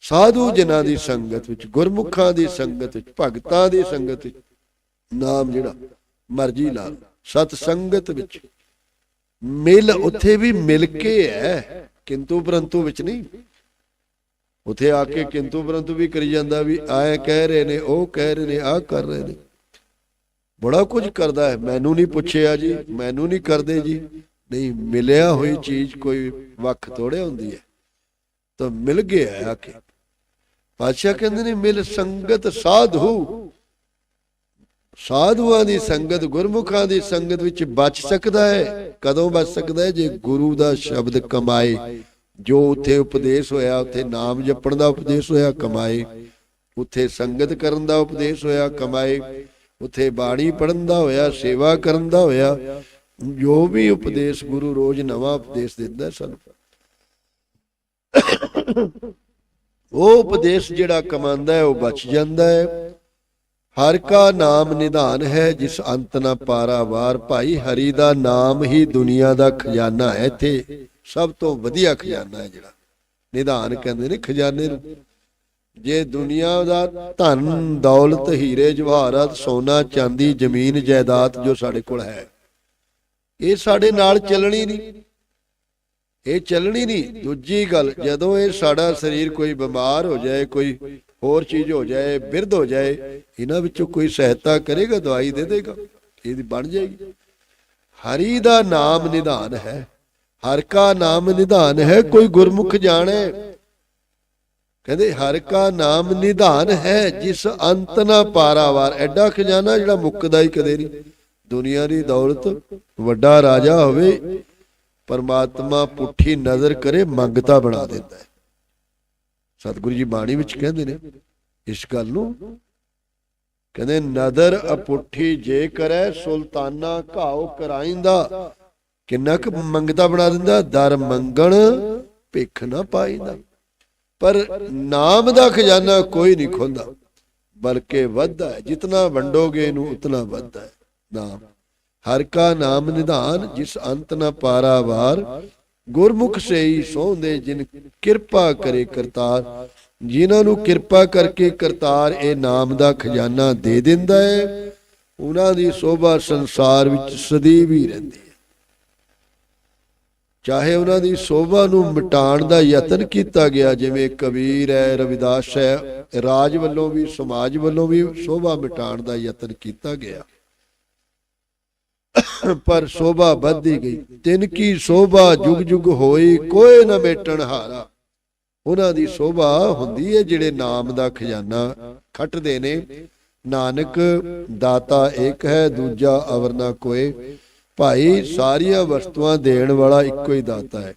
ਸਾਧੂ ਜਨਾਂ ਦੀ ਸੰਗਤ ਵਿੱਚ, ਗੁਰਮੁਖਾਂ ਦੀ ਸੰਗਤ ਵਿੱਚ, ਭਗਤਾਂ ਦੀ ਸੰਗਤ ਵਿੱਚ, ਨਾਮ ਜਿਹੜਾ ਮਰਜ਼ੀ ਲਾ ਲਓ। ਸਤ ਸੰਗਤ ਵਿੱਚ। ਮਿਲ ਉੱਥੇ ਵੀ ਮਿਲ ਕੇ ਹੈ ਕਿੰਤੂ ਪਰੰਤੂ ਵਿੱਚ ਨਹੀਂ। ਉਥੇ ਆ ਕੇ ਕਿੰਤੂ ਪਰੰਤੂ ਵੀ ਕਰੀ ਜਾਂਦਾ ਵੀ ਆਏ ਕਹਿ ਰਹੇ ਨੇ ਉਹ ਕਹਿ ਰਹੇ ਨੇ ਆਹ ਕਰ ਰਹੇ ਨੇ। ਬੜਾ ਕੁਝ ਕਰਦਾ ਹੈ। ਮੈਨੂੰ ਨਹੀਂ ਪੁੱਛਿਆ ਜੀ ਮੈਨੂੰ ਨਹੀਂ ਕਰਦੇ ਜੀ। ਨਹੀਂ ਮਿਲਿਆ ਹੋਈ ਚੀਜ਼ ਕੋਈ ਵੱਖ ਥੋੜੇ ਹੁੰਦੀ ਹੈ। ਤਾਂ ਮਿਲ ਗਿਆ ਆ ਕੇ। ਪਾਤਸ਼ਾਹ ਕਹਿੰਦੇ ਨੇ ਮਿਲ ਸੰਗਤ ਸਾਧੂ। ਸਾਧੂਆਂ ਦੀ ਸੰਗਤ ਗੁਰਮੁਖਾਂ ਦੀ ਸੰਗਤ ਵਿੱਚ ਬਚ ਸਕਦਾ ਹੈ। ਕਦੋਂ ਬਚ ਸਕਦਾ ਹੈ? ਜੇ ਗੁਰੂ ਦਾ ਸ਼ਬਦ ਕਮਾਏ। ਜੋ ਉੱਥੇ ਉਪਦੇਸ਼ ਹੋਇਆ, ਉੱਥੇ ਨਾਮ ਜਪਣ ਦਾ ਉਪਦੇਸ਼ ਹੋਇਆ, ਕਮਾਏ। ਉੱਥੇ ਸੰਗਤ ਕਰਨ ਦਾ ਉਪਦੇਸ਼ ਹੋਇਆ, ਕਮਾਏ। ਉੱਥੇ ਬਾਣੀ ਪੜਨ ਦਾ ਹੋਇਆ, ਸੇਵਾ ਕਰਨ ਦਾ ਹੋਇਆ। ਜੋ ਵੀ ਉਪਦੇਸ਼ ਗੁਰੂ ਰੋਜ਼ ਨਵਾਂ ਉਪਦੇਸ਼ ਦਿੰਦਾ ਹੈ ਸਾਨੂੰ। ਉਹ ਉਪਦੇਸ਼ ਜਿਹੜਾ ਕਮਾਉਂਦਾ ਹੈ, ਉਹ ਬਚ ਜਾਂਦਾ ਹੈ। ਹਰ ਕਾ ਨਾਮ ਨਿਧਾਨ ਹੈ, ਜਿਸ ਅੰਤ ਨਾ ਪਾਰਾਵਾਰ ਭਾਈ। ਹਰੀ ਦਾ ਨਾਮ ਹੀ ਦੁਨੀਆ ਦਾ ਖਜ਼ਾਨਾ ਹੈ। ਇੱਥੇ ਸਭ ਤੋਂ ਵਧੀਆ ਖਜ਼ਾਨਾ ਹੈ ਜਿਹੜਾ। ਨਿਧਾਨ ਕਹਿੰਦੇ ਨੇ ਖਜ਼ਾਨੇ ਨੂੰ। ਜੇ ਦੁਨੀਆ ਦਾ ਧਨ, ਦੌਲਤ, ਹੀਰੇ, ਜਵਾਹਰਾਤ, ਸੋਨਾ, ਚਾਂਦੀ, ਜ਼ਮੀਨ, ਜਾਇਦਾਦ ਜੋ ਸਾਡੇ ਕੋਲ ਹੈ, ਇਹ ਸਾਡੇ ਨਾਲ ਚੱਲਣੀ ਨਹੀਂ। ਇਹ ਚੱਲਣੀ ਨਹੀਂ। ਦੂਜੀ ਗੱਲ, ਜਦੋਂ ਇਹ ਸਾਡਾ ਸਰੀਰ ਕੋਈ ਬਿਮਾਰ ਹੋ ਜਾਏ, ਕੋਈ ਹੋਰ ਚੀਜ਼ ਹੋ ਜਾਏ, ਬਿਰਧ ਹੋ ਜਾਏ, ਇਹਨਾਂ ਵਿੱਚੋਂ ਕੋਈ ਸਹਾਇਤਾ ਕਰੇਗਾ, ਦਵਾਈ ਦੇ ਦੇਗਾ, ਇਹਦੀ ਬਣ ਜਾਏਗੀ। ਹਰੀ ਦਾ ਨਾਮ ਨਿਧਾਨ ਹੈ, ਹਰ ਕਾ ਨਾਮ ਨਿਧਾਨ ਹੈ, ਕੋਈ ਗੁਰਮੁਖ ਜਾਣੇ। ਕਹਿੰਦੇ, ਹਰ ਕਾ ਨਾਮ ਨਿਧਾਨ ਹੈ, ਜਿਸ ਅੰਤ ਨਾ ਪਾਰਾਵਾਰ। ਐਡਾ ਖਜ਼ਾਨਾ ਜਿਹੜਾ ਮੁੱਕਦਾ ਹੀ ਕਦੇ ਨਹੀਂ। ਦੁਨੀਆ ਦੀ ਦੌਲਤ, ਵੱਡਾ ਰਾਜਾ ਹੋਵੇ, ਪਰਮਾਤਮਾ ਪੁੱਠੀ ਨਜ਼ਰ ਕਰੇ, ਮੰਗਤਾ ਬਣਾ ਦਿੰਦਾ ਹੈ। ਸਤਿਗੁਰੂ ਜੀ ਬਾਣੀ ਵਿੱਚ ਕਹਿੰਦੇ ਨੇ, ਇਸ ਗੱਲ ਨੂੰ ਕਹਿੰਦੇ, ਨਦਰ ਅਪੁੱਠੀ ਜੇ ਕਰੈ, ਸੁਲਤਾਨਾ ਘਾਉ ਕਰਾਇੰਦਾ। ਕਿੰਨਾ ਕੁ ਮੰਗਤਾ ਬਣਾ ਦਿੰਦਾ, ਦਰ ਮੰਗਣ ਭਿੱਖ ਨਾ ਪਾਈਂਦਾ। ਪਰ ਨਾਮ ਦਾ ਖਜ਼ਾਨਾ ਕੋਈ ਨਹੀਂ ਖੋਂਦਾ, ਬਲਕਿ ਵੱਧਦਾ ਹੈ। ਜਿਤਨਾ ਵੰਡੋਗੇ ਇਹਨੂੰ, ਉਤਨਾ ਵੱਧਦਾ ਹੈ। ਨਾਮ। ਹਰ ਕਾ ਨਾਮ ਨਿਧਾਨ, ਜਿਸ ਅੰਤ ਨ ਪਾਰਾਵਾਰ ਗੁਰਮੁਖ ਸੇਈ ਸੋਹੰਦੇ ਜਿਨ ਕਿਰਪਾ ਕਰੇ ਕਰਤਾਰ। ਜਿਨ੍ਹਾਂ ਨੂੰ ਕਿਰਪਾ ਕਰਕੇ ਕਰਤਾਰ ਇਹ ਨਾਮ ਦਾ ਖਜ਼ਾਨਾ ਦੇ ਦਿੰਦਾ ਹੈ, ਉਹਨਾਂ ਦੀ ਸੋਭਾ ਸੰਸਾਰ ਵਿੱਚ ਸਦੀਵ ਹੀ ਰਹਿੰਦੀ ਹੈ। ਚਾਹੇ ਉਹਨਾਂ ਦੀ ਸੋਭਾ ਨੂੰ ਮਿਟਾਉਣ ਦਾ ਯਤਨ ਕੀਤਾ ਗਿਆ, ਜਿਵੇਂ ਕਬੀਰ ਹੈ, ਰਵਿਦਾਸ ਹੈ, ਰਾਜ ਵੱਲੋਂ ਵੀ, ਸਮਾਜ ਵੱਲੋਂ ਵੀ ਸੋਭਾ ਮਿਟਾਉਣ ਦਾ ਯਤਨ ਕੀਤਾ ਗਿਆ। ਪਰ ਸੋਭਾ ਵੱਧਦੀ ਗਈ। ਤਿਨ ਕੀ ਸੋਭਾ ਜੁਗ ਜੁਗ ਹੋਈ, ਕੋਈ ਨਾ ਮੇਟਣ ਹਾਰਾ। ਉਹਨਾਂ ਦੀ ਸੋਭਾ ਹੁੰਦੀ ਹੈ ਜਿਹੜੇ ਨਾਮ ਦਾ ਖਜ਼ਾਨਾ ਖੱਟਦੇ ਨੇ। ਨਾਨਕ, ਦਾਤਾ ਇੱਕ ਹੈ, ਦੂਜਾ ਅਵਰ ਨਾ ਕੋਏ। ਭਾਈ ਸਾਰੀਆਂ ਵਸਤੂਆਂ ਦੇਣ ਵਾਲਾ ਇੱਕੋ ਹੀ ਦਾਤਾ ਹੈ।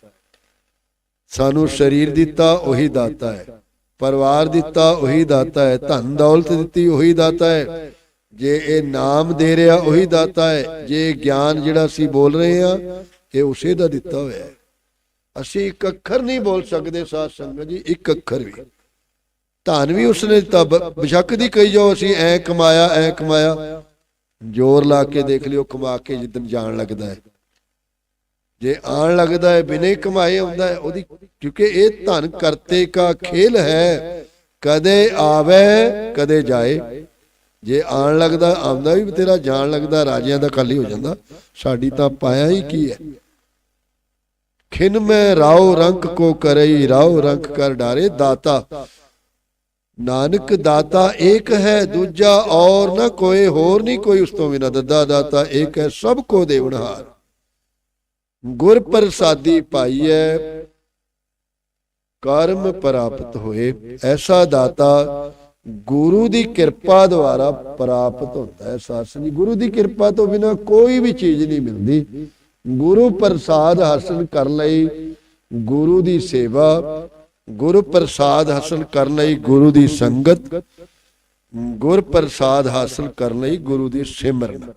ਸਾਨੂੰ ਸਰੀਰ ਦਿੱਤਾ, ਉਹੀ ਦਾਤਾ ਹੈ। ਪਰਿਵਾਰ ਦਿੱਤਾ, ਉਹੀ ਦਾਤਾ ਹੈ। ਧਨ ਦੌਲਤ ਦਿੱਤੀ, ਉਹੀ ਦਾਤਾ ਹੈ। ਜੇ ਇਹ ਨਾਮ ਦੇ ਰਿਹਾ ਉਹੀ ਦਾਤਾ ਹੈ, ਜੇ ਗਿਆਨ ਜਿਹੜਾ ਅਸੀਂ ਬੋਲ ਰਹੇ ਆ ਇਹ ਉਸੇ ਦਾ ਦਿੱਤਾ ਹੋਇਆ ਹੈ। ਅਸੀਂ ਇੱਕ ਅੱਖਰ ਨਹੀਂ ਬੋਲ ਸਕਦੇ ਸਾਧ ਸੰਗਤ ਜੀ, ਇੱਕ ਅੱਖਰ ਵੀ। ਧਨ ਵੀ ਉਸਨੇ ਦਿੱਤਾ ਬਸ਼ੱਕ ਦੀ ਕਹੀ ਜਾਓ ਅਸੀਂ, ਐ ਕਮਾਇਆ ਐ ਕਮਾਇਆ। ਜ਼ੋਰ ਲਾ ਕੇ ਦੇਖ ਲਿਓ, ਕਮਾ ਕੇ ਜਿੱਦਨ ਜਾਣ ਲੱਗਦਾ ਹੈ। ਜੇ ਆਣ ਲੱਗਦਾ ਹੈ, ਬਿਨੇ ਕਮਾਏ ਆਉਂਦਾ ਹੈ, ਉਹਦੀ ਕਿਉਂਕਿ ਇਹ ਧਨ ਕਰਤੇ ਕਾ ਖੇਲ ਹੈ, ਕਦੇ ਆਵੇ, ਕਦੇ ਜਾਏ। ਜੇ ਆਣ ਲੱਗਦਾ, ਆਉਂਦਾ ਵੀ ਤੇਰਾ ਜਾਣ ਲੱਗਦਾ, ਰਾਜਿਆਂ ਦਾ ਖਾਲੀ ਹੋ ਜਾਂਦਾ। ਸਾਡੀ ਤਾਂ ਪਾਇਆ ਹੀ ਕੀ ਹੈ? ਖਿਨ ਮੈਂ ਰਾਉ ਰੰਕ ਕੋ ਕਰਈ ਰਾਉ ਰੰਕ ਕਰ ਡਾਰੇ ਦਾਤਾ। ਨਾਨਕ ਦਾਤਾ ਏਕ ਹੈ, ਦੂਜਾ ਔਰ ਨਾ ਕੋਈ, ਹੋਰ ਨਹੀਂ ਕੋਈ ਉਸ ਤੋਂ ਬਿਨਾਂ ਦੱਦਾ ਦਾਤਾ, ਏਕ ਹੈ ਸਭ ਕੋ ਦੇਵਨਹਾਰ ਗੁਰ ਪ੍ਰਸਾਦੀ ਪਾਈਐ, ਕਰਮ ਪ੍ਰਾਪਤ ਹੋਏ, ਐਸਾ ਦਾਤਾ ਗੁਰੂ ਦੀ ਕਿਰਪਾ ਦੁਆਰਾ ਪ੍ਰਾਪਤ ਹੁੰਦਾ ਹੈ ਸਾਸਨ ਜੀ ਗੁਰੂ ਦੀ ਕਿਰਪਾ ਤੋਂ ਬਿਨਾ ਕੋਈ ਵੀ ਚੀਜ਼ ਨਹੀਂ ਮਿਲਦੀ। ਗੁਰੂ ਪ੍ਰਸਾਦ ਹਾਸਲ ਕਰਨ ਲਈ ਗੁਰੂ ਦੀ ਸੇਵਾ, ਗੁਰੂ ਪ੍ਰਸਾਦ ਹਾਸਲ ਕਰਨ ਲਈ ਗੁਰੂ ਦੀ ਸੰਗਤ, ਗੁਰ ਪ੍ਰਸਾਦ ਹਾਸਲ ਕਰਨ ਲਈ ਗੁਰੂ ਦੀ ਸਿਮਰਨ।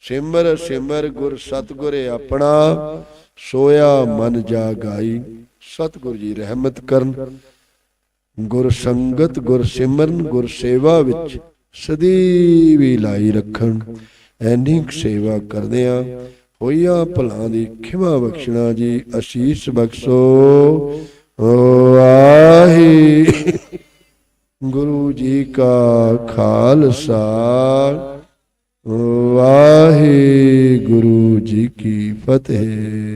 ਸਿਮਰ ਸਿਮਰ ਗੁਰ ਸਤਗੁਰ ਆਪਣਾ, ਸੋਇਆ ਮਨ ਜਾਗਾਈ। ਸਤਗੁਰ ਜੀ ਰਹਿਮਤ ਕਰਨ। ਗੁਰ ਸੰਗਤ, ਗੁਰ ਸਿਮਰਨ, ਗੁਰ ਸੇਵਾ ਵਿੱਚ ਸਦੀ ਵੀ ਲਾਈ ਰੱਖਣ। ਐਨੀ ਸੇਵਾ ਕਰਦੇ ਆ। ਹੋਈਆਂ ਭਲਾਂ ਦੀ ਖਿਮਾ ਬਖਸ਼ਣਾ ਜੀ, ਅਸੀਸ ਬਖਸ਼ੋ। ਵਾਹੀ। ਗੁਰੂ ਜੀ ਕਾ ਖਾਲਸਾ। ਵਾਹਿਗੁਰੂ ਜੀ ਕੀ ਫਤਿਹ।